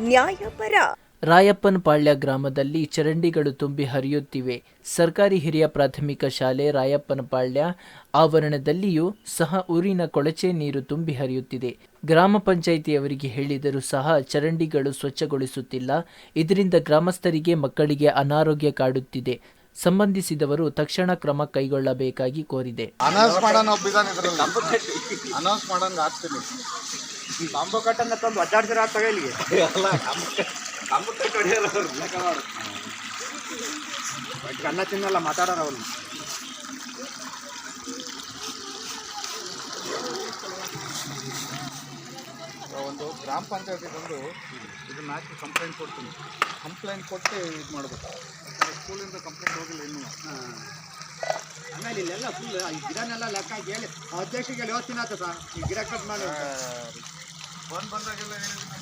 ನ್ಯಾಯಪರ. ರಾಯಪ್ಪನಪಾಳ್ಯ ಗ್ರಾಮದಲ್ಲಿ ಚರಂಡಿಗಳು ತುಂಬಿ ಹರಿಯುತ್ತಿವೆ. ಸರ್ಕಾರಿ ಹಿರಿಯ ಪ್ರಾಥಮಿಕ ಶಾಲೆ ರಾಯಪ್ಪನಪಾಳ್ಯ ಆವರಣದಲ್ಲಿಯೂ ಸಹ ಊರಿನ ಕೊಳಚೆ ನೀರು ತುಂಬಿ ಹರಿಯುತ್ತಿದೆ. ಗ್ರಾಮ ಪಂಚಾಯಿತಿಯವರಿಗೆ ಹೇಳಿದರೂ ಸಹ ಚರಂಡಿಗಳು ಸ್ವಚ್ಛಗೊಳಿಸುತ್ತಿಲ್ಲ. ಇದರಿಂದ ಗ್ರಾಮಸ್ಥರಿಗೆ ಮಕ್ಕಳಿಗೆ ಅನಾರೋಗ್ಯ ಕಾಡುತ್ತಿದೆ. ಸಂಬಂಧಿಸಿದವರು ತಕ್ಷಣ ಕ್ರಮ ಕೈಗೊಳ್ಳಬೇಕಾಗಿ ಕೋರಿದೆ. ಅನೌನ್ಸ್ ಮಾಡೋಣ ಒಬ್ಬಿದಾನೆ ಇದ್ರಲ್ಲಿ. ಅನೌನ್ಸ್ ಮಾಡೋಂಗ ಆಗ್ತೀನಿ. ಕಂಬ ಕಟ್ಟನ್ನ ತಂದು ಅಡ್ಡಾಡ್ಸಿರ ಆಗ್ತಾಗ ಇಲ್ಲಿಗೆ ಅನ್ನ ತಿನ್ನಲ್ಲ ಮಾತಾಡೋಣ ಅವ್ರು. ಒಂದು ಗ್ರಾಮ ಪಂಚಾಯತಿ ಬಂದು ಇದನ್ನ ಹಾಕಿ ಕಂಪ್ಲೇಂಟ್ ಕೊಡ್ತೀನಿ. ಕಂಪ್ಲೇಂಟ್ ಕೊಟ್ಟು ಇದು ಮಾಡ್ಬೇಕು. ಸ್ಕೂಲಿಂದ ಕಂಪ್ಲೇಂಟ್ ಹೋಗಿಲ್ಲ ಇನ್ನೂ. ಆಮೇಲೆ ಇಲ್ಲೆಲ್ಲ ಫುಲ್ ಈ ಗಿಡನೆಲ್ಲ ಲೆಕ್ಕ ಹಾಕಿ ಹೇಳಿ ಅಧ್ಯಕ್ಷರಿಗೆ ಹೋಗ್ತೀನಿ ಆತ ಸರ್, ಈ ಗಿಡ ಕಟ್ ಮಾಡಿ. ಬಂದ್ ಬಂದಾಗೆಲ್ಲ ಹೇಳಿದ್ದೀನಿ